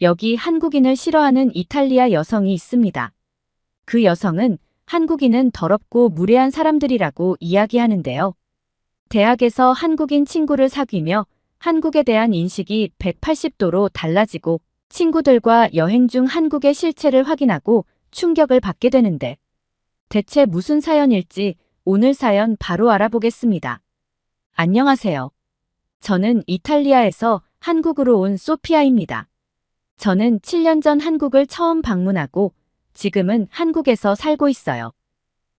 여기 한국인을 싫어하는 이탈리아 여성이 있습니다. 그 여성은 한국인은 더럽고 무례한 사람들이라고 이야기하는데요. 대학에서 한국인 친구를 사귀며 한국에 대한 인식이 180도로 달라지고 친구들과 여행 중 한국의 실체를 확인하고 충격을 받게 되는데 대체 무슨 사연일지 오늘 사연 바로 알아보겠습니다. 안녕하세요. 저는 이탈리아에서 한국으로 온 소피아입니다. 저는 7년 전 한국을 처음 방문하고 지금은 한국에서 살고 있어요.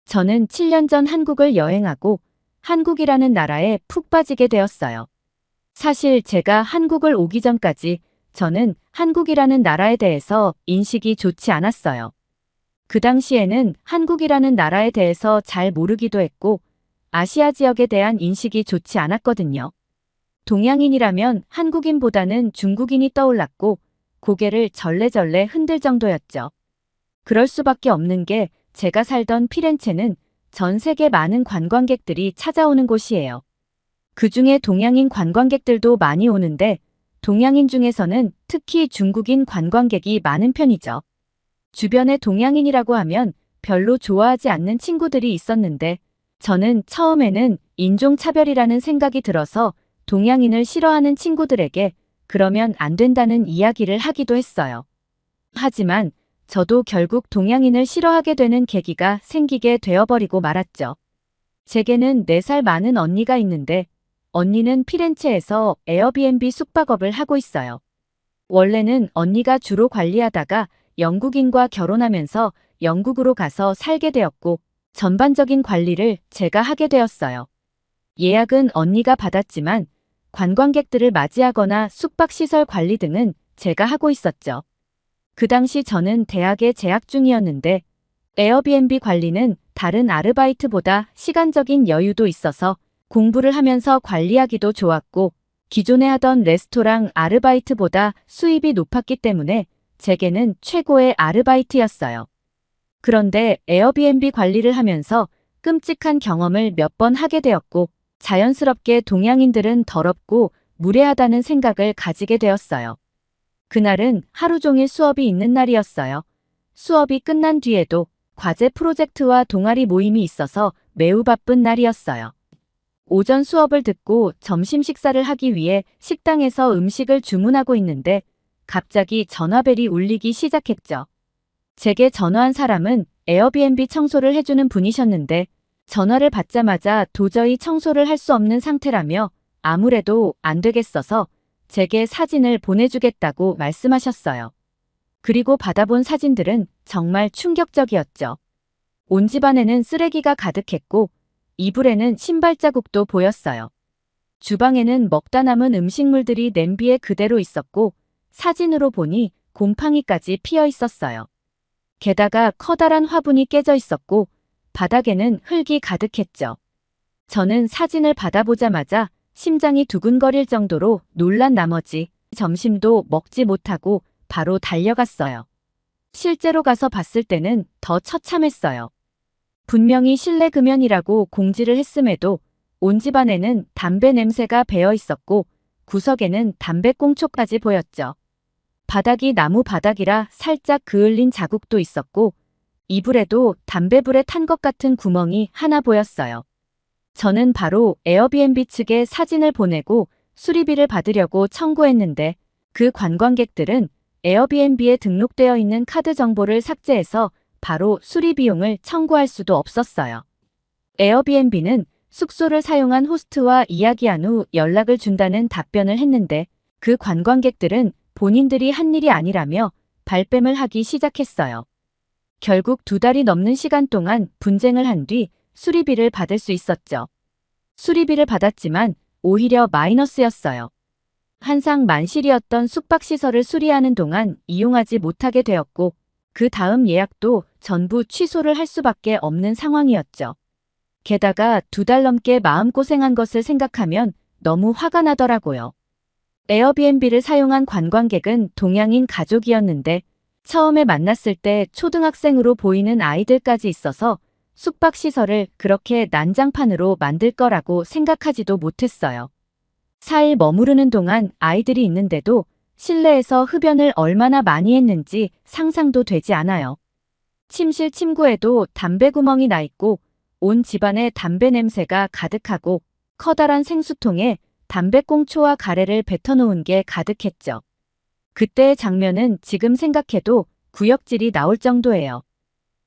저는 7년 전 한국을 여행하고 한국이라는 나라에 푹 빠지게 되었어요. 사실 제가 한국을 오기 전까지 저는 한국이라는 나라에 대해서 인식이 좋지 않았어요. 그 당시에는 한국이라는 나라에 대해서 잘 모르기도 했고 아시아 지역에 대한 인식이 좋지 않았거든요. 동양인이라면 한국인보다는 중국인이 떠올랐고 고개를 절레절레 흔들 정도였죠. 그럴 수밖에 없는 게 제가 살던 피렌체는 전 세계 많은 관광객들이 찾아오는 곳이에요. 그 중에 동양인 관광객들도 많이 오는데 동양인 중에서는 특히 중국인 관광객이 많은 편이죠. 주변에 동양인이라고 하면 별로 좋아하지 않는 친구들이 있었는데 저는 처음에는 인종차별이라는 생각이 들어서 동양인을 싫어하는 친구들에게 그러면 안 된다는 이야기를 하기도 했어요. 하지만 저도 결국 동양인을 싫어하게 되는 계기가 생기게 되어버리고 말았죠. 제게는 4살 많은 언니가 있는데 언니는 피렌체에서 에어비앤비 숙박업을 하고 있어요. 원래는 언니가 주로 관리하다가 영국인과 결혼하면서 영국으로 가서 살게 되었고 전반적인 관리를 제가 하게 되었어요. 예약은 언니가 받았지만 관광객들을 맞이하거나 숙박시설 관리 등은 제가 하고 있었죠. 그 당시 저는 대학에 재학 중이었는데 에어비앤비 관리는 다른 아르바이트보다 시간적인 여유도 있어서 공부를 하면서 관리하기도 좋았고 기존에 하던 레스토랑 아르바이트보다 수입이 높았기 때문에 제게는 최고의 아르바이트였어요. 그런데 에어비앤비 관리를 하면서 끔찍한 경험을 몇 번 하게 되었고 자연스럽게 동양인들은 더럽고 무례하다는 생각을 가지게 되었어요. 그날은 하루 종일 수업이 있는 날이었어요. 수업이 끝난 뒤에도 과제 프로젝트와 동아리 모임이 있어서 매우 바쁜 날이었어요. 오전 수업을 듣고 점심 식사를 하기 위해 식당에서 음식을 주문하고 있는데 갑자기 전화벨이 울리기 시작했죠. 제게 전화한 사람은 에어비앤비 청소를 해주는 분이셨는데 전화를 받자마자 도저히 청소를 할 수 없는 상태라며 아무래도 안 되겠어서 제게 사진을 보내주겠다고 말씀하셨어요. 그리고 받아본 사진들은 정말 충격적이었죠. 온 집안에는 쓰레기가 가득했고 이불에는 신발 자국도 보였어요. 주방에는 먹다 남은 음식물들이 냄비에 그대로 있었고 사진으로 보니 곰팡이까지 피어 있었어요. 게다가 커다란 화분이 깨져 있었고 바닥에는 흙이 가득했죠. 저는 사진을 받아보자마자 심장이 두근거릴 정도로 놀란 나머지 점심도 먹지 못하고 바로 달려갔어요. 실제로 가서 봤을 때는 더 처참했어요. 분명히 실내 금연이라고 공지를 했음에도 온 집안에는 담배 냄새가 배어 있었고 구석에는 담배꽁초까지 보였죠. 바닥이 나무 바닥이라 살짝 그을린 자국도 있었고 이불에도 담배불에 탄 것 같은 구멍이 하나 보였어요. 저는 바로 에어비앤비 측에 사진을 보내고 수리비를 받으려고 청구했는데 그 관광객들은 에어비앤비에 등록되어 있는 카드 정보를 삭제해서 바로 수리 비용을 청구할 수도 없었어요. 에어비앤비는 숙소를 사용한 호스트와 이야기한 후 연락을 준다는 답변을 했는데 그 관광객들은 본인들이 한 일이 아니라며 발뺌을 하기 시작했어요. 결국 두 달이 넘는 시간 동안 분쟁을 한 뒤 수리비를 받을 수 있었죠. 수리비를 받았지만 오히려 마이너스였어요. 한상 만실이었던 숙박시설을 수리하는 동안 이용하지 못하게 되었고 그 다음 예약도 전부 취소를 할 수밖에 없는 상황이었죠. 게다가 두 달 넘게 마음고생한 것을 생각하면 너무 화가 나더라고요. 에어비앤비를 사용한 관광객은 동양인 가족이었는데 처음에 만났을 때 초등학생으로 보이는 아이들까지 있어서 숙박시설을 그렇게 난장판으로 만들 거라고 생각하지도 못했어요. 4일 머무르는 동안 아이들이 있는데도 실내에서 흡연을 얼마나 많이 했는지 상상도 되지 않아요. 침실 침구에도 담배 구멍이 나 있고 온 집안에 담배 냄새가 가득하고 커다란 생수통에 담배꽁초와 가래를 뱉어놓은 게 가득했죠. 그때의 장면은 지금 생각해도 구역질이 나올 정도예요.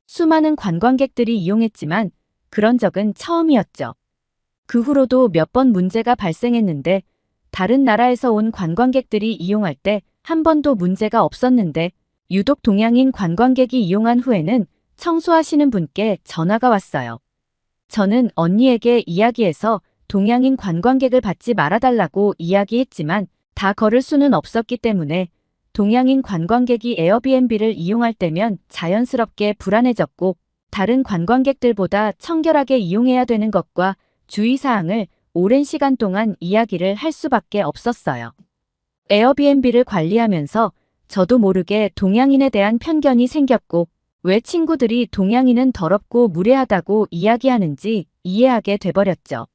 수많은 관광객들이 이용했지만 그런 적은 처음이었죠. 그 후로도 몇 번 문제가 발생했는데 다른 나라에서 온 관광객들이 이용할 때 한 번도 문제가 없었는데 유독 동양인 관광객이 이용한 후에는 청소하시는 분께 전화가 왔어요. 저는 언니에게 이야기해서 동양인 관광객을 받지 말아달라고 이야기했지만 다 걸을 수는 없었기 때문에 동양인 관광객이 에어비앤비를 이용할 때면 자연스럽게 불안해졌고 다른 관광객들보다 청결하게 이용해야 되는 것과 주의사항을 오랜 시간 동안 이야기를 할 수밖에 없었어요. 에어비앤비를 관리하면서 저도 모르게 동양인에 대한 편견이 생겼고 왜 친구들이 동양인은 더럽고 무례하다고 이야기하는지 이해하게 돼버렸죠.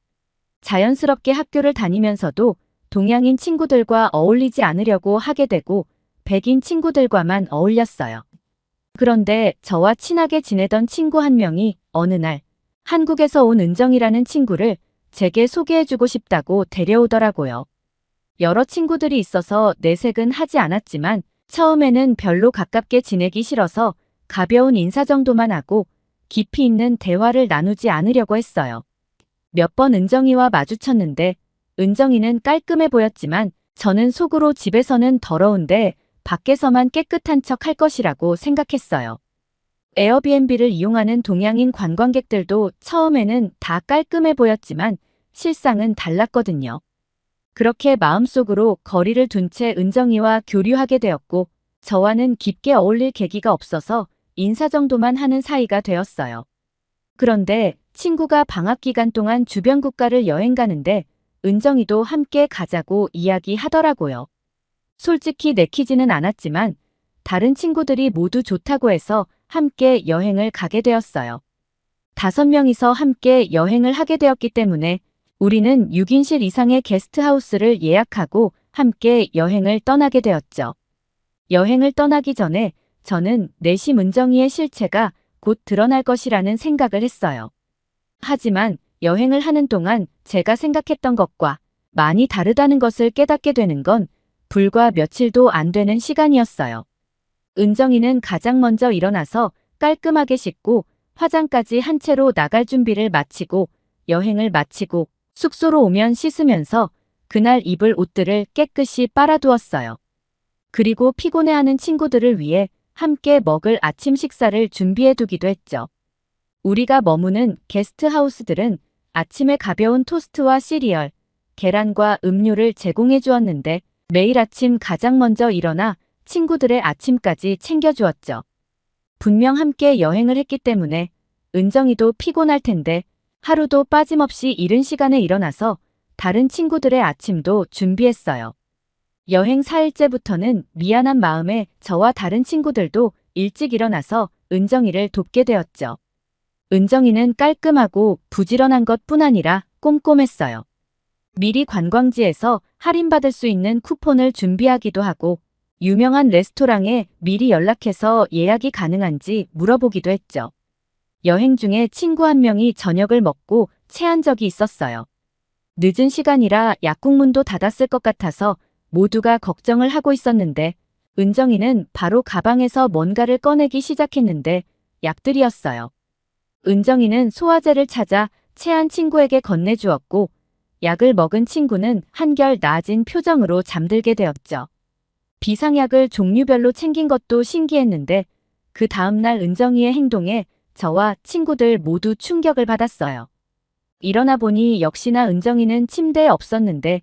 자연스럽게 학교를 다니면서도 동양인 친구들과 어울리지 않으려고 하게 되고 백인 친구들과만 어울렸어요. 그런데 저와 친하게 지내던 친구 한 명이 어느 날 한국에서 온 은정이라는 친구를 제게 소개해주고 싶다고 데려오더라고요. 여러 친구들이 있어서 내색은 하지 않았지만 처음에는 별로 가깝게 지내기 싫어서 가벼운 인사 정도만 하고 깊이 있는 대화를 나누지 않으려고 했어요. 몇 번 은정이와 마주쳤는데 은정이는 깔끔해 보였지만 저는 속으로 집에서는 더러운데 밖에서만 깨끗한 척 할 것이라고 생각했어요. 에어비앤비를 이용하는 동양인 관광객들도 처음에는 다 깔끔해 보였지만 실상은 달랐거든요. 그렇게 마음속으로 거리를 둔 채 은정이와 교류하게 되었고 저와는 깊게 어울릴 계기가 없어서 인사 정도만 하는 사이가 되었어요. 그런데 친구가 방학 기간 동안 주변 국가를 여행 가는데 은정이도 함께 가자고 이야기하더라고요. 솔직히 내키지는 않았지만 다른 친구들이 모두 좋다고 해서 함께 여행을 가게 되었어요. 다섯 명이서 함께 여행을 하게 되었기 때문에 우리는 6인실 이상의 게스트하우스를 예약하고 함께 여행을 떠나게 되었죠. 여행을 떠나기 전에 저는 내심 은정이의 실체가 곧 드러날 것이라는 생각을 했어요. 하지만 여행을 하는 동안 제가 생각했던 것과 많이 다르다는 것을 깨닫게 되는 건 불과 며칠도 안 되는 시간이었어요. 은정이는 가장 먼저 일어나서 깔끔하게 씻고 화장까지 한 채로 나갈 준비를 마치고 여행을 마치고 숙소로 오면 씻으면서 그날 입을 옷들을 깨끗이 빨아두었어요. 그리고 피곤해하는 친구들을 위해 함께 먹을 아침 식사를 준비해두기도 했죠. 우리가 머무는 게스트하우스들은 아침에 가벼운 토스트와 시리얼, 계란과 음료를 제공해 주었는데 매일 아침 가장 먼저 일어나 친구들의 아침까지 챙겨주었죠. 분명 함께 여행을 했기 때문에 은정이도 피곤할 텐데 하루도 빠짐없이 이른 시간에 일어나서 다른 친구들의 아침도 준비했어요. 여행 4일째부터는 미안한 마음에 저와 다른 친구들도 일찍 일어나서 은정이를 돕게 되었죠. 은정이는 깔끔하고 부지런한 것뿐 아니라 꼼꼼했어요. 미리 관광지에서 할인받을 수 있는 쿠폰을 준비하기도 하고 유명한 레스토랑에 미리 연락해서 예약이 가능한지 물어보기도 했죠. 여행 중에 친구 한 명이 저녁을 먹고 체한 적이 있었어요. 늦은 시간이라 약국문도 닫았을 것 같아서 모두가 걱정을 하고 있었는데 은정이는 바로 가방에서 뭔가를 꺼내기 시작했는데 약들이었어요. 은정이는 소화제를 찾아 체한 친구에게 건네주었고 약을 먹은 친구는 한결 나아진 표정으로 잠들게 되었죠. 비상약을 종류별로 챙긴 것도 신기했는데 그 다음날 은정이의 행동에 저와 친구들 모두 충격을 받았어요. 일어나 보니 역시나 은정이는 침대에 없었는데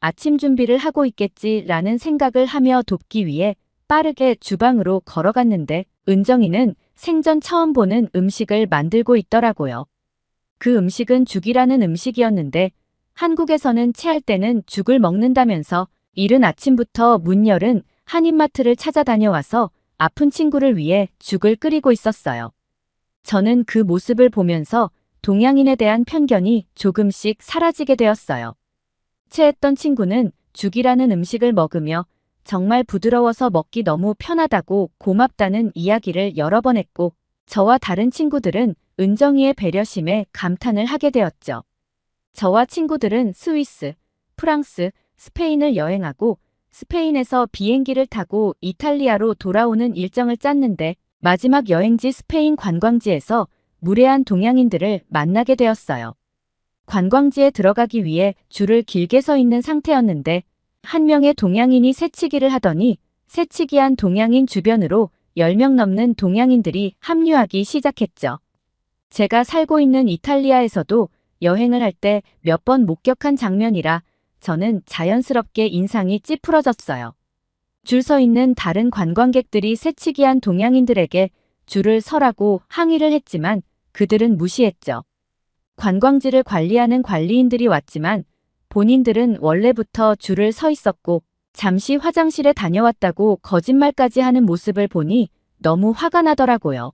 아침 준비를 하고 있겠지라는 생각을 하며 돕기 위해 빠르게 주방으로 걸어갔는데 은정이는 생전 처음 보는 음식을 만들고 있더라고요. 그 음식은 죽이라는 음식이었는데 한국에서는 체할 때는 죽을 먹는다면서 이른 아침부터 문 열은 한인마트를 찾아다녀와서 아픈 친구를 위해 죽을 끓이고 있었어요. 저는 그 모습을 보면서 동양인에 대한 편견이 조금씩 사라지게 되었어요. 체했던 친구는 죽이라는 음식을 먹으며 정말 부드러워서 먹기 너무 편하다고 고맙다는 이야기를 여러 번 했고, 저와 다른 친구들은 은정이의 배려심에 감탄을 하게 되었죠. 저와 친구들은 스위스, 프랑스, 스페인을 여행하고 스페인에서 비행기를 타고 이탈리아로 돌아오는 일정을 짰는데 마지막 여행지 스페인 관광지에서 무례한 동양인들을 만나게 되었어요. 관광지에 들어가기 위해 줄을 길게 서 있는 상태였는데 한 명의 동양인이 새치기를 하더니 새치기한 동양인 주변으로 10명 넘는 동양인들이 합류하기 시작했죠. 제가 살고 있는 이탈리아에서도 여행을 할 때 몇 번 목격한 장면이라 저는 자연스럽게 인상이 찌푸러졌어요. 줄 서 있는 다른 관광객들이 새치기한 동양인들에게 줄을 서라고 항의를 했지만 그들은 무시했죠. 관광지를 관리하는 관리인들이 왔지만 본인들은 원래부터 줄을 서 있었고 잠시 화장실에 다녀왔다고 거짓말까지 하는 모습을 보니 너무 화가 나더라고요.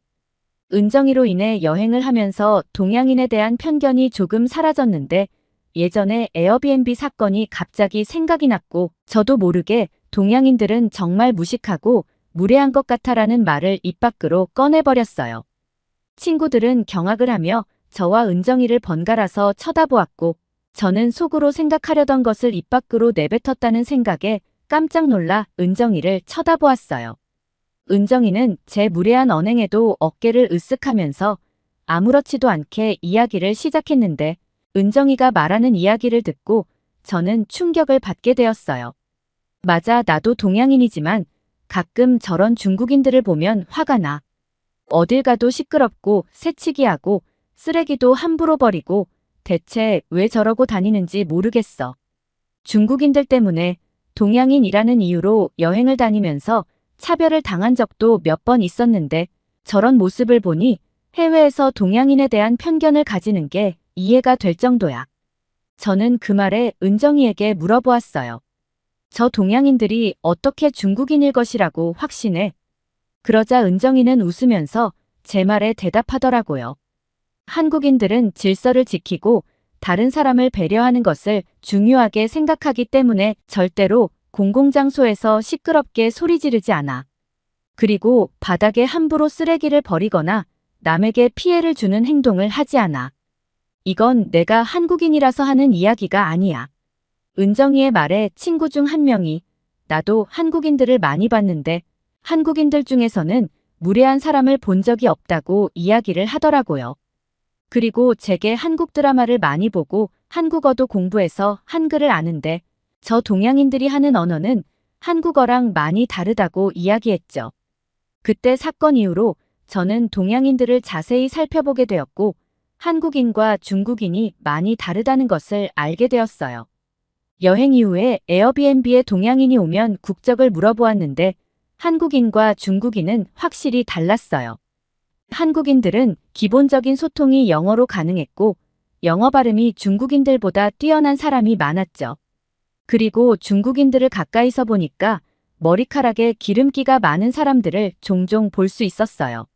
은정이로 인해 여행을 하면서 동양인에 대한 편견이 조금 사라졌는데 예전에 에어비앤비 사건이 갑자기 생각이 났고 저도 모르게 동양인들은 정말 무식하고 무례한 것 같아라는 말을 입 밖으로 꺼내버렸어요. 친구들은 경악을 하며 저와 은정이를 번갈아서 쳐다보았고 저는 속으로 생각하려던 것을 입 밖으로 내뱉었다는 생각에 깜짝 놀라 은정이를 쳐다보았어요. 은정이는 제 무례한 언행에도 어깨를 으쓱하면서 아무렇지도 않게 이야기를 시작했는데 은정이가 말하는 이야기를 듣고 저는 충격을 받게 되었어요. 맞아, 나도 동양인이지만 가끔 저런 중국인들을 보면 화가 나. 어딜 가도 시끄럽고 새치기하고 쓰레기도 함부로 버리고 대체 왜 저러고 다니는지 모르겠어. 중국인들 때문에 동양인이라는 이유로 여행을 다니면서 차별을 당한 적도 몇 번 있었는데 저런 모습을 보니 해외에서 동양인에 대한 편견을 가지는 게 이해가 될 정도야. 저는 그 말에 은정이에게 물어보았어요. 저 동양인들이 어떻게 중국인일 것이라고 확신해. 그러자 은정이는 웃으면서 제 말에 대답하더라고요. 한국인들은 질서를 지키고 다른 사람을 배려하는 것을 중요하게 생각하기 때문에 절대로 공공장소에서 시끄럽게 소리 지르지 않아. 그리고 바닥에 함부로 쓰레기를 버리거나 남에게 피해를 주는 행동을 하지 않아. 이건 내가 한국인이라서 하는 이야기가 아니야. 은정이의 말에 친구 중 한 명이 나도 한국인들을 많이 봤는데 한국인들 중에서는 무례한 사람을 본 적이 없다고 이야기를 하더라고요. 그리고 제게 한국 드라마를 많이 보고 한국어도 공부해서 한글을 아는데 저 동양인들이 하는 언어는 한국어랑 많이 다르다고 이야기했죠. 그때 사건 이후로 저는 동양인들을 자세히 살펴보게 되었고 한국인과 중국인이 많이 다르다는 것을 알게 되었어요. 여행 이후에 에어비앤비에 동양인이 오면 국적을 물어보았는데 한국인과 중국인은 확실히 달랐어요. 한국인들은 기본적인 소통이 영어로 가능했고 영어 발음이 중국인들보다 뛰어난 사람이 많았죠. 그리고 중국인들을 가까이서 보니까 머리카락에 기름기가 많은 사람들을 종종 볼 수 있었어요.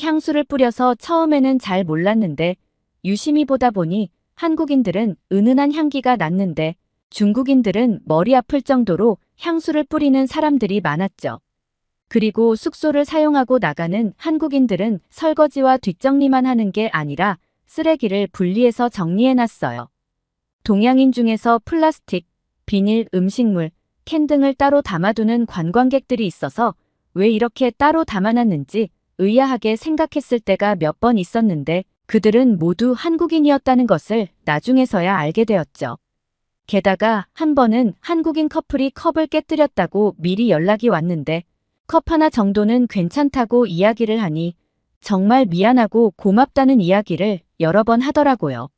향수를 뿌려서 처음에는 잘 몰랐는데 유심히 보다 보니 한국인들은 은은한 향기가 났는데 중국인들은 머리 아플 정도로 향수를 뿌리는 사람들이 많았죠. 그리고 숙소를 사용하고 나가는 한국인들은 설거지와 뒷정리만 하는 게 아니라 쓰레기를 분리해서 정리해놨어요. 동양인 중에서 플라스틱, 비닐, 음식물, 캔 등을 따로 담아두는 관광객들이 있어서 왜 이렇게 따로 담아놨는지 의아하게 생각했을 때가 몇 번 있었는데 그들은 모두 한국인이었다는 것을 나중에서야 알게 되었죠. 게다가 한 번은 한국인 커플이 컵을 깨뜨렸다고 미리 연락이 왔는데 컵 하나 정도는 괜찮다고 이야기를 하니 정말 미안하고 고맙다는 이야기를 여러 번 하더라고요.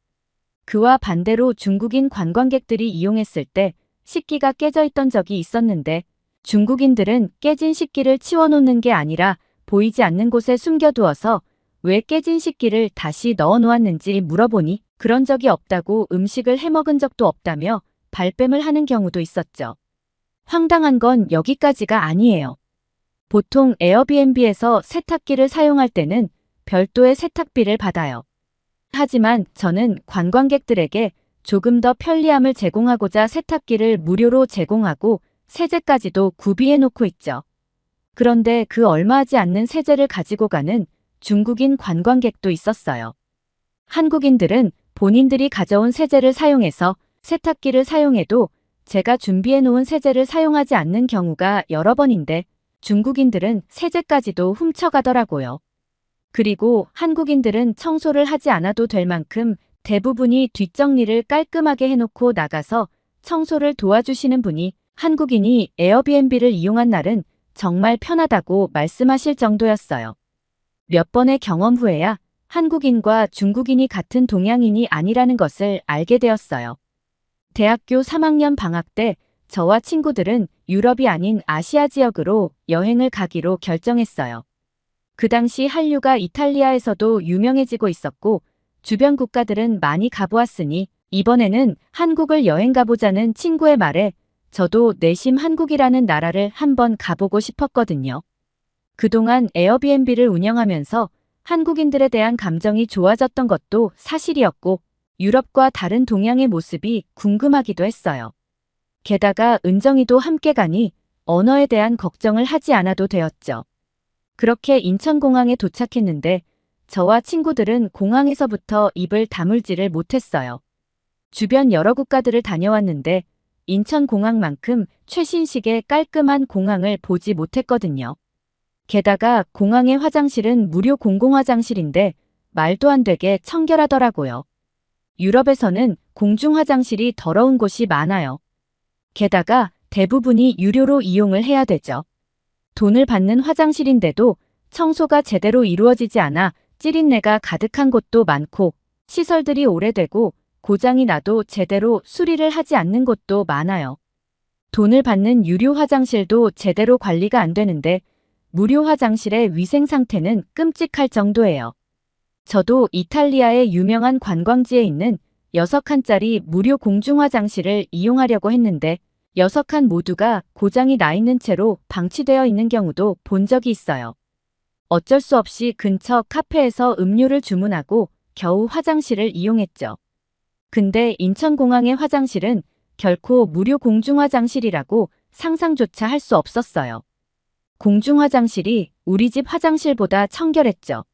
그와 반대로 중국인 관광객들이 이용했을 때 식기가 깨져 있던 적이 있었는데 중국인들은 깨진 식기를 치워놓는 게 아니라 보이지 않는 곳에 숨겨두어서 왜 깨진 식기를 다시 넣어 놓았는지 물어보니 그런 적이 없다고 음식을 해먹은 적도 없다며 발뺌을 하는 경우도 있었죠. 황당한 건 여기까지가 아니에요. 보통 에어비앤비에서 세탁기를 사용할 때는 별도의 세탁비를 받아요. 하지만 저는 관광객들에게 조금 더 편리함을 제공하고자 세탁기를 무료로 제공하고 세제까지도 구비해 놓고 있죠. 그런데 그 얼마 하지 않는 세제를 가지고 가는 중국인 관광객도 있었어요. 한국인들은 본인들이 가져온 세제를 사용해서 세탁기를 사용해도 제가 준비해 놓은 세제를 사용하지 않는 경우가 여러 번인데 중국인들은 세제까지도 훔쳐가더라고요. 그리고 한국인들은 청소를 하지 않아도 될 만큼 대부분이 뒷정리를 깔끔하게 해놓고 나가서 청소를 도와주시는 분이 한국인이 에어비앤비를 이용한 날은 정말 편하다고 말씀하실 정도였어요. 몇 번의 경험 후에야 한국인과 중국인이 같은 동양인이 아니라는 것을 알게 되었어요. 대학교 3학년 방학 때 저와 친구들은 유럽이 아닌 아시아 지역으로 여행을 가기로 결정했어요. 그 당시 한류가 이탈리아에서도 유명해지고 있었고 주변 국가들은 많이 가보았으니 이번에는 한국을 여행 가보자는 친구의 말에 저도 내심 한국이라는 나라를 한번 가보고 싶었거든요. 그동안 에어비앤비를 운영하면서 한국인들에 대한 감정이 좋아졌던 것도 사실이었고 유럽과 다른 동양의 모습이 궁금하기도 했어요. 게다가 은정이도 함께 가니 언어에 대한 걱정을 하지 않아도 되었죠. 그렇게 인천공항에 도착했는데 저와 친구들은 공항에서부터 입을 다물지를 못했어요. 주변 여러 국가들을 다녀왔는데 인천공항만큼 최신식의 깔끔한 공항을 보지 못했거든요. 게다가 공항의 화장실은 무료 공공화장실인데 말도 안 되게 청결하더라고요. 유럽에서는 공중 화장실이 더러운 곳이 많아요. 게다가 대부분이 유료로 이용을 해야 되죠. 돈을 받는 화장실인데도 청소가 제대로 이루어지지 않아 찌린내가 가득한 곳도 많고 시설들이 오래되고 고장이 나도 제대로 수리를 하지 않는 곳도 많아요. 돈을 받는 유료 화장실도 제대로 관리가 안 되는데 무료 화장실의 위생 상태는 끔찍할 정도예요. 저도 이탈리아의 유명한 관광지에 있는 6칸짜리 무료 공중 화장실을 이용하려고 했는데 6칸 모두가 고장이 나 있는 채로 방치되어 있는 경우도 본 적이 있어요. 어쩔 수 없이 근처 카페에서 음료를 주문하고 겨우 화장실을 이용했죠. 근데 인천공항의 화장실은 결코 무료 공중 화장실이라고 상상조차 할 수 없었어요. 공중 화장실이 우리 집 화장실보다 청결했죠.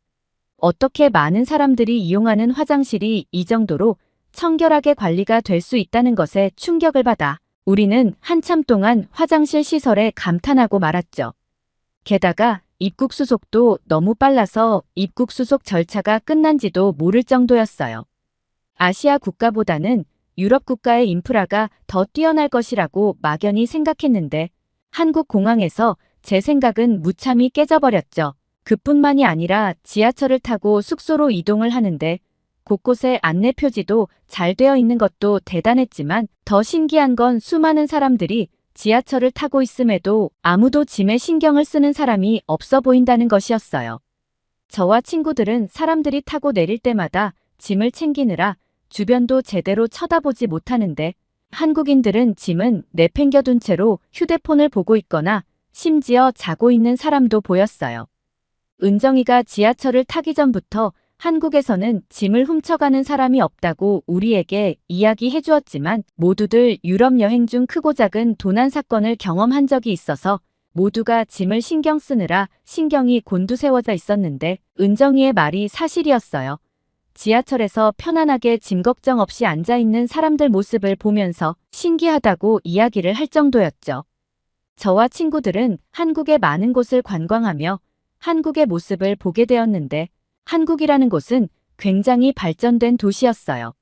어떻게 많은 사람들이 이용하는 화장실이 이 정도로 청결하게 관리가 될 수 있다는 것에 충격을 받아 우리는 한참 동안 화장실 시설에 감탄하고 말았죠. 게다가 입국 수속도 너무 빨라서 입국 수속 절차가 끝난 지도 모를 정도였어요. 아시아 국가보다는 유럽 국가의 인프라가 더 뛰어날 것이라고 막연히 생각했는데 한국 공항에서 제 생각은 무참히 깨져버렸죠. 그뿐만이 아니라 지하철을 타고 숙소로 이동을 하는데 곳곳에 안내 표지도 잘 되어 있는 것도 대단했지만 더 신기한 건 수많은 사람들이 지하철을 타고 있음에도 아무도 짐에 신경을 쓰는 사람이 없어 보인다는 것이었어요. 저와 친구들은 사람들이 타고 내릴 때마다 짐을 챙기느라 주변도 제대로 쳐다보지 못하는데 한국인들은 짐은 내팽겨둔 채로 휴대폰을 보고 있거나 심지어 자고 있는 사람도 보였어요. 은정이가 지하철을 타기 전부터 한국에서는 짐을 훔쳐가는 사람이 없다고 우리에게 이야기해 주었지만 모두들 유럽 여행 중 크고 작은 도난 사건을 경험한 적이 있어서 모두가 짐을 신경 쓰느라 신경이 곤두세워져 있었는데 은정이의 말이 사실이었어요. 지하철에서 편안하게 짐 걱정 없이 앉아있는 사람들 모습을 보면서 신기하다고 이야기를 할 정도였죠. 저와 친구들은 한국의 많은 곳을 관광하며 한국의 모습을 보게 되었는데 한국이라는 곳은 굉장히 발전된 도시였어요.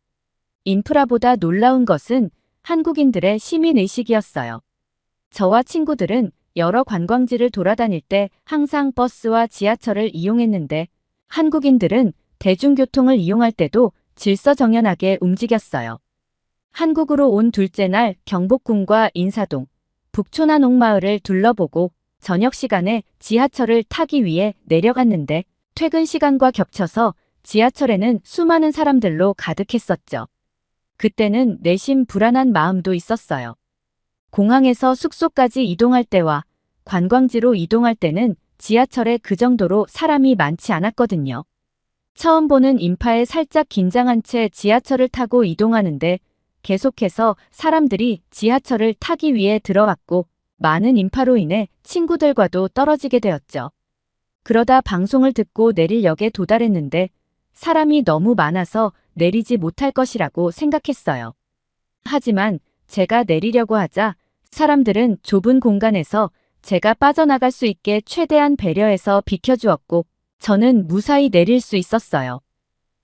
인프라보다 놀라운 것은 한국인들의 시민의식이었어요. 저와 친구들은 여러 관광지를 돌아다닐 때 항상 버스와 지하철을 이용했는데 한국인들은 대중교통을 이용할 때도 질서정연하게 움직였어요. 한국으로 온 둘째 날 경복궁과 인사동, 북초나농마을을 둘러보고 저녁 시간에 지하철을 타기 위해 내려갔는데 퇴근 시간과 겹쳐서 지하철에는 수많은 사람들로 가득했었죠. 그때는 내심 불안한 마음도 있었어요. 공항에서 숙소까지 이동할 때와 관광지로 이동할 때는 지하철에 그 정도로 사람이 많지 않았거든요. 처음 보는 인파에 살짝 긴장한 채 지하철을 타고 이동하는데 계속해서 사람들이 지하철을 타기 위해 들어왔고 많은 인파로 인해 친구들과도 떨어지게 되었죠. 그러다 방송을 듣고 내릴 역에 도달했는데 사람이 너무 많아서 내리지 못할 것이라고 생각했어요. 하지만 제가 내리려고 하자 사람들은 좁은 공간에서 제가 빠져나갈 수 있게 최대한 배려해서 비켜주었고 저는 무사히 내릴 수 있었어요.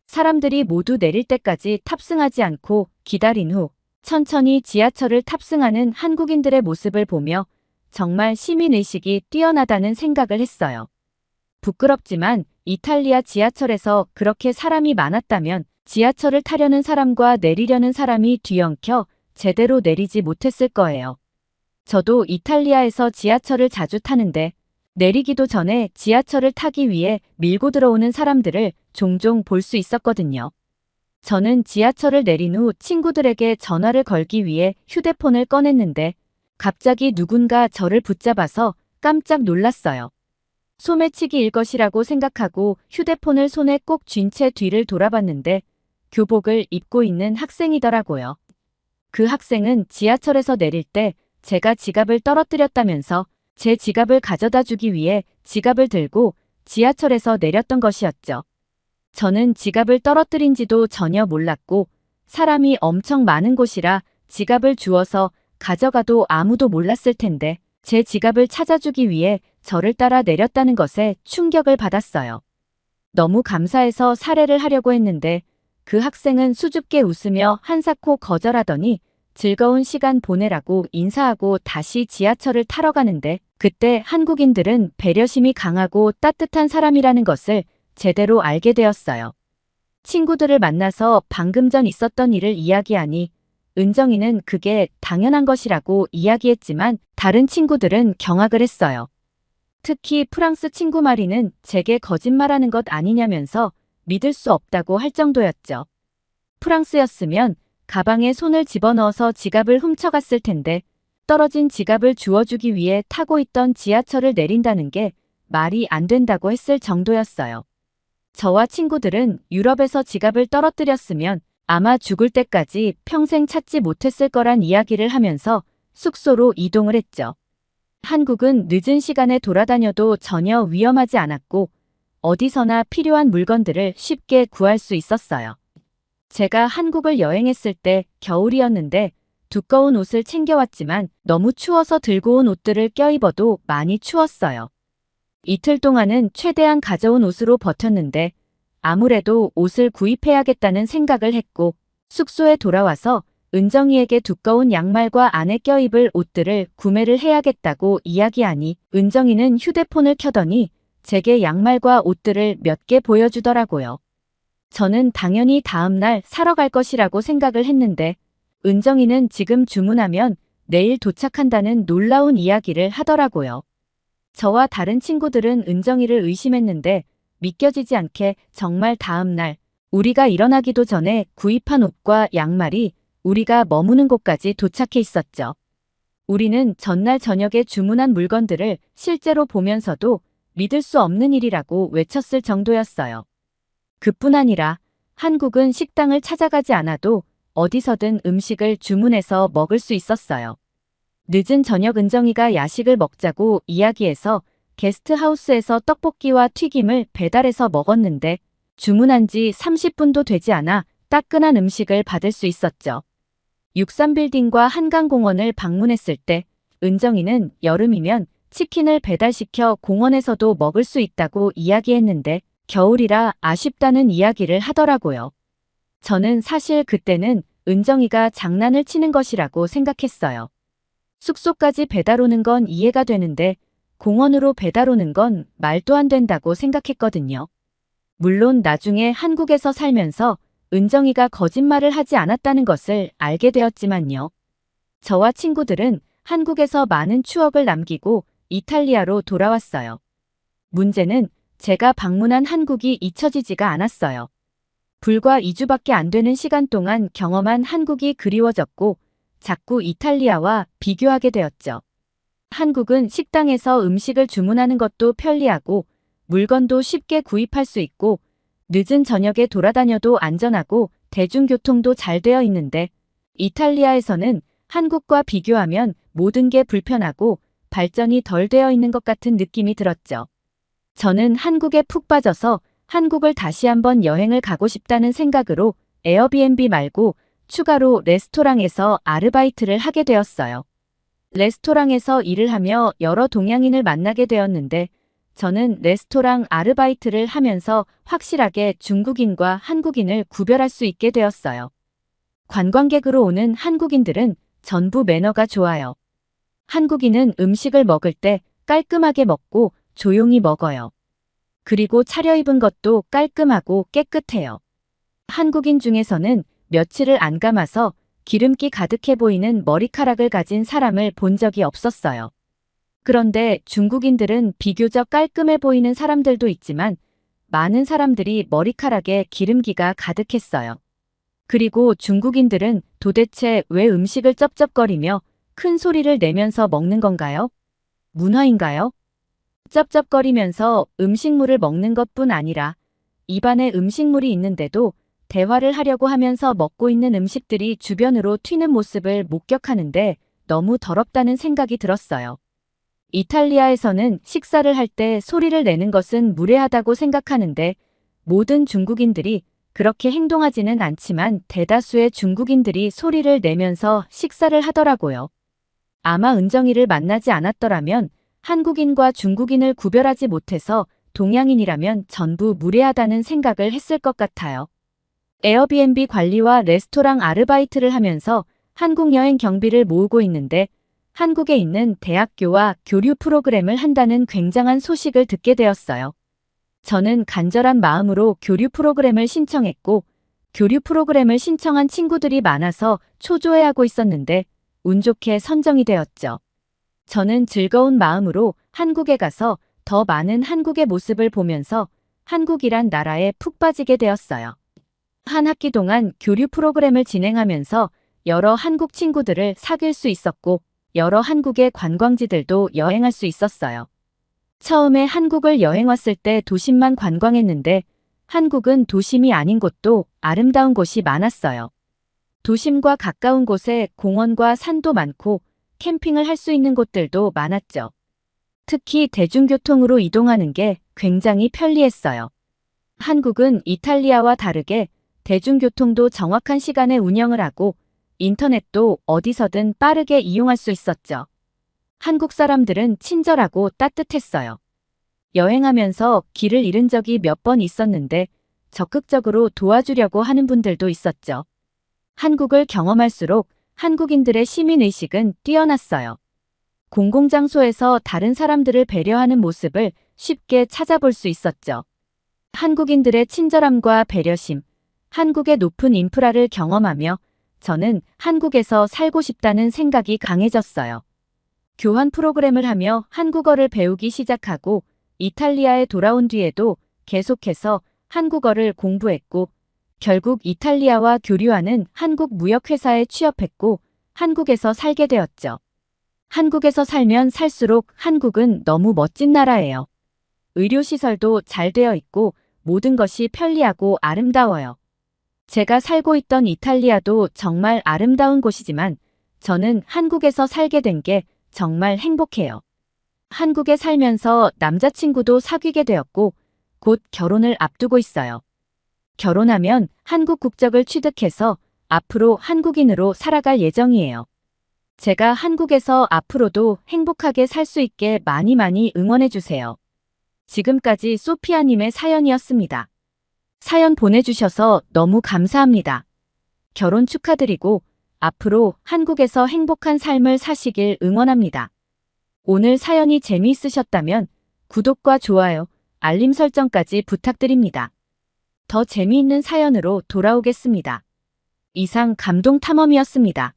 사람들이 모두 내릴 때까지 탑승하지 않고 기다린 후 천천히 지하철을 탑승하는 한국인들의 모습을 보며 정말 시민의식이 뛰어나다는 생각을 했어요. 부끄럽지만 이탈리아 지하철에서 그렇게 사람이 많았다면 지하철을 타려는 사람과 내리려는 사람이 뒤엉켜 제대로 내리지 못했을 거예요. 저도 이탈리아에서 지하철을 자주 타는데 내리기도 전에 지하철을 타기 위해 밀고 들어오는 사람들을 종종 볼 수 있었거든요. 저는 지하철을 내린 후 친구들에게 전화를 걸기 위해 휴대폰을 꺼냈는데 갑자기 누군가 저를 붙잡아서 깜짝 놀랐어요. 소매치기일 것이라고 생각하고 휴대폰을 손에 꼭 쥔 채 뒤를 돌아봤는데 교복을 입고 있는 학생이더라고요. 그 학생은 지하철에서 내릴 때 제가 지갑을 떨어뜨렸다면서 제 지갑을 가져다 주기 위해 지갑을 들고 지하철에서 내렸던 것이었죠. 저는 지갑을 떨어뜨린 지도 전혀 몰랐고 사람이 엄청 많은 곳이라 지갑을 주어서 가져가도 아무도 몰랐을 텐데 제 지갑을 찾아주기 위해 저를 따라 내렸다는 것에 충격을 받았어요. 너무 감사해서 사례를 하려고 했는데 그 학생은 수줍게 웃으며 한사코 거절하더니 즐거운 시간 보내라고 인사하고 다시 지하철을 타러 가는데 그때 한국인들은 배려심이 강하고 따뜻한 사람이라는 것을 제대로 알게 되었어요. 친구들을 만나서 방금 전 있었던 일을 이야기하니 은정이는 그게 당연한 것이라고 이야기했지만 다른 친구들은 경악을 했어요. 특히 프랑스 친구 마리는 제게 거짓말하는 것 아니냐면서 믿을 수 없다고 할 정도였죠. 프랑스였으면 가방에 손을 집어넣어서 지갑을 훔쳐갔을 텐데 떨어진 지갑을 주워주기 위해 타고 있던 지하철을 내린다는 게 말이 안 된다고 했을 정도였어요. 저와 친구들은 유럽에서 지갑을 떨어뜨렸으면 아마 죽을 때까지 평생 찾지 못했을 거란 이야기를 하면서 숙소로 이동을 했죠. 한국은 늦은 시간에 돌아다녀도 전혀 위험하지 않았고 어디서나 필요한 물건들을 쉽게 구할 수 있었어요. 제가 한국을 여행했을 때 겨울이었는데 두꺼운 옷을 챙겨왔지만 너무 추워서 들고 온 옷들을 껴입어도 많이 추웠어요. 이틀 동안은 최대한 가져온 옷으로 버텼는데 아무래도 옷을 구입해야겠다는 생각을 했고 숙소에 돌아와서 은정이에게 두꺼운 양말과 안에 껴입을 옷들을 구매를 해야겠다고 이야기하니 은정이는 휴대폰을 켜더니 제게 양말과 옷들을 몇 개 보여주더라고요. 저는 당연히 다음날 사러 갈 것이라고 생각을 했는데 은정이는 지금 주문하면 내일 도착한다는 놀라운 이야기를 하더라고요. 저와 다른 친구들은 은정이를 의심했는데 믿겨지지 않게 정말 다음날 우리가 일어나기도 전에 구입한 옷과 양말이 우리가 머무는 곳까지 도착해 있었죠. 우리는 전날 저녁에 주문한 물건들을 실제로 보면서도 믿을 수 없는 일이라고 외쳤을 정도였어요. 그뿐 아니라 한국은 식당을 찾아가지 않아도 어디서든 음식을 주문해서 먹을 수 있었어요. 늦은 저녁 은정이가 야식을 먹자고 이야기해서 게스트하우스에서 떡볶이와 튀김을 배달해서 먹었는데 주문한 지 30분도 되지 않아 따끈한 음식을 받을 수 있었죠. 63빌딩과 한강공원을 방문했을 때 은정이는 여름이면 치킨을 배달시켜 공원에서도 먹을 수 있다고 이야기했는데 겨울이라 아쉽다는 이야기를 하더라고요. 저는 사실 그때는 은정이가 장난을 치는 것이라고 생각했어요. 숙소까지 배달 오는 건 이해가 되는데 공원으로 배달 오는 건 말도 안 된다고 생각했거든요. 물론 나중에 한국에서 살면서 은정이가 거짓말을 하지 않았다는 것을 알게 되었지만요. 저와 친구들은 한국에서 많은 추억을 남기고 이탈리아로 돌아왔어요. 문제는 제가 방문한 한국이 잊혀지지가 않았어요. 불과 2주밖에 안 되는 시간 동안 경험한 한국이 그리워졌고 자꾸 이탈리아와 비교하게 되었죠. 한국은 식당에서 음식을 주문하는 것도 편리하고 물건도 쉽게 구입할 수 있고 늦은 저녁에 돌아다녀도 안전하고 대중교통도 잘 되어 있는데 이탈리아에서는 한국과 비교하면 모든 게 불편하고 발전이 덜 되어 있는 것 같은 느낌이 들었죠. 저는 한국에 푹 빠져서 한국을 다시 한번 여행을 가고 싶다는 생각으로 에어비앤비 말고 추가로 레스토랑에서 아르바이트를 하게 되었어요. 레스토랑에서 일을 하며 여러 동양인을 만나게 되었는데 저는 레스토랑 아르바이트를 하면서 확실하게 중국인과 한국인을 구별할 수 있게 되었어요. 관광객으로 오는 한국인들은 전부 매너가 좋아요. 한국인은 음식을 먹을 때 깔끔하게 먹고 조용히 먹어요. 그리고 차려입은 것도 깔끔하고 깨끗해요. 한국인 중에서는 며칠을 안 감아서 기름기 가득해 보이는 머리카락을 가진 사람을 본 적이 없었어요. 그런데 중국인들은 비교적 깔끔해 보이는 사람들도 있지만 많은 사람들이 머리카락에 기름기가 가득했어요. 그리고 중국인들은 도대체 왜 음식을 쩝쩝거리며 큰 소리를 내면서 먹는 건가요? 문화인가요? 쩝쩝거리면서 음식물을 먹는 것뿐 아니라 입안에 음식물이 있는데도 대화를 하려고 하면서 먹고 있는 음식들이 주변으로 튀는 모습을 목격하는데 너무 더럽다는 생각이 들었어요. 이탈리아에서는 식사를 할 때 소리를 내는 것은 무례하다고 생각하는데 모든 중국인들이 그렇게 행동하지는 않지만 대다수의 중국인들이 소리를 내면서 식사를 하더라고요. 아마 은정이를 만나지 않았더라면 한국인과 중국인을 구별하지 못해서 동양인이라면 전부 무례하다는 생각을 했을 것 같아요. 에어비앤비 관리와 레스토랑 아르바이트를 하면서 한국 여행 경비를 모으고 있는데 한국에 있는 대학교와 교류 프로그램을 한다는 굉장한 소식을 듣게 되었어요. 저는 간절한 마음으로 교류 프로그램을 신청했고 교류 프로그램을 신청한 친구들이 많아서 초조해하고 있었는데 운 좋게 선정이 되었죠. 저는 즐거운 마음으로 한국에 가서 더 많은 한국의 모습을 보면서 한국이란 나라에 푹 빠지게 되었어요. 한 학기 동안 교류 프로그램을 진행하면서 여러 한국 친구들을 사귈 수 있었고 여러 한국의 관광지들도 여행할 수 있었어요. 처음에 한국을 여행 왔을 때 도심만 관광했는데 한국은 도심이 아닌 곳도 아름다운 곳이 많았어요. 도심과 가까운 곳에 공원과 산도 많고 캠핑을 할 수 있는 곳들도 많았죠. 특히 대중교통으로 이동하는 게 굉장히 편리했어요. 한국은 이탈리아와 다르게 대중교통도 정확한 시간에 운영을 하고 인터넷도 어디서든 빠르게 이용할 수 있었죠. 한국 사람들은 친절하고 따뜻했어요. 여행하면서 길을 잃은 적이 몇 번 있었는데 적극적으로 도와주려고 하는 분들도 있었죠. 한국을 경험할수록 한국인들의 시민의식은 뛰어났어요. 공공장소에서 다른 사람들을 배려하는 모습을 쉽게 찾아볼 수 있었죠. 한국인들의 친절함과 배려심, 한국의 높은 인프라를 경험하며 저는 한국에서 살고 싶다는 생각이 강해졌어요. 교환 프로그램을 하며 한국어를 배우기 시작하고 이탈리아에 돌아온 뒤에도 계속해서 한국어를 공부했고 결국 이탈리아와 교류하는 한국 무역회사에 취업했고 한국에서 살게 되었죠. 한국에서 살면 살수록 한국은 너무 멋진 나라예요. 의료시설도 잘 되어 있고 모든 것이 편리하고 아름다워요. 제가 살고 있던 이탈리아도 정말 아름다운 곳이지만 저는 한국에서 살게 된 게 정말 행복해요. 한국에 살면서 남자친구도 사귀게 되었고 곧 결혼을 앞두고 있어요. 결혼하면 한국 국적을 취득해서 앞으로 한국인으로 살아갈 예정이에요. 제가 한국에서 앞으로도 행복하게 살 수 있게 많이 많이 응원해주세요. 지금까지 소피아님의 사연이었습니다. 사연 보내주셔서 너무 감사합니다. 결혼 축하드리고 앞으로 한국에서 행복한 삶을 사시길 응원합니다. 오늘 사연이 재미있으셨다면 구독과 좋아요, 알림 설정까지 부탁드립니다. 더 재미있는 사연으로 돌아오겠습니다. 이상 감동 탐험이었습니다.